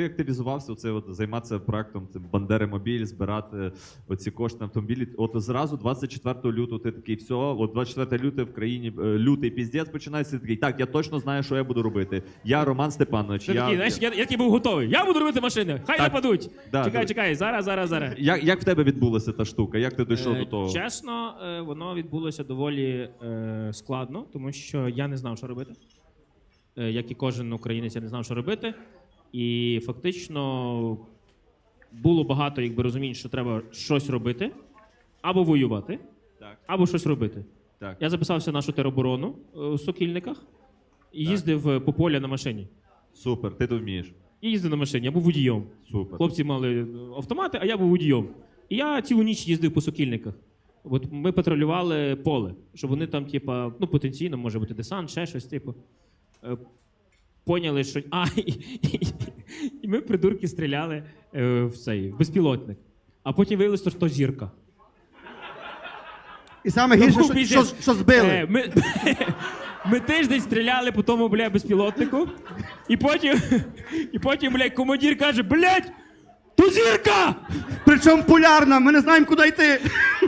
Ти активізувався оце от займатися проектом цим Бандери Мобіль, збирати оці кошти на автомобілі. От зразу 24 лютого ти такий, все, от 24 лютого в країні е, лютий піздець починається. Ти такий, так, я точно знаю, що я буду робити. Я Роман Степанович. Ти Я, такий, знаєш, я, я такий був готовий. Я буду робити машини, хай Так. нападуть. Да, чекай, да. чекай, зараз, зараз, зараз. як, як в тебе відбулася та штука? Як ти дійшов Е, до того? Чесно, е, воно відбулося доволі е, складно, тому що я не знав, що робити. Е, Як і кожен українець, я не знав, що робити. І фактично було багато якби, розумінь, що треба щось робити, або воювати, Так, або щось робити. так. Я записався в нашу тероборону е, у Сокільниках і їздив е, по полю на машині. Супер, ти то вмієш. І їздив на машині, я був водієм. Супер. Хлопці мали е, автомати, а я був водієм. І я цілу ніч їздив по сокільниках. От ми патрулювали поле, щоб вони там, типа, ну, потенційно, може бути десант, ще щось, типу. Поняли, що. А, і, і ми придурки стріляли е, в цей в безпілотник. А потім виявилося, що то зірка. І саме гірше, Ну, що, що, що збили. Е, ми, ми тиждень стріляли по тому, бля, безпілотнику. І потім, і потім, блядь, командир каже: блядь, то зірка! Причому полярна, ми не знаємо, куди йти.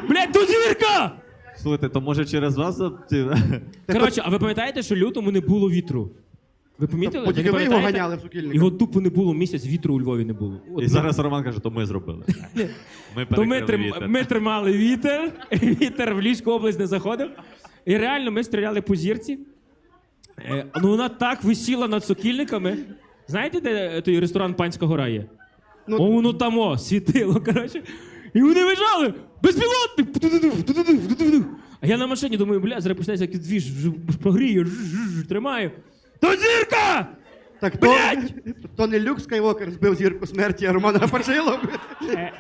Блядь, то зірка! Слухайте, то може через вас за- Коротше, а ви пам'ятаєте, що лютому не було вітру? Ви помітили? Не ви його пам'ятаєте? ганяли в сукільник. Його тупо не було місяць, вітру у Львові не було. От І зараз Роман каже, то ми зробили. Ми То ми, перекрили трим... вітер. ми тримали вітер, вітер в Львівську область не заходив. І реально ми стріляли по зірці. Е, ну вона так висіла над сокільниками. Знаєте, де е, той ресторан Панська гора є? Ну- О, воно там о, світило, коротше. І вони вижали! Безпілотник! Ту-ду-ду, ту-ду-ду, ту-ду-ду. А я на машині думаю, бля, зараз почнеться якийсь двіж, ж- прогрію, ж- ж- ж, тримаю. То зірка! Так то, Блядь! то не Люк Скайвокер збив зірку смерті, а Роман Гапашило. Е,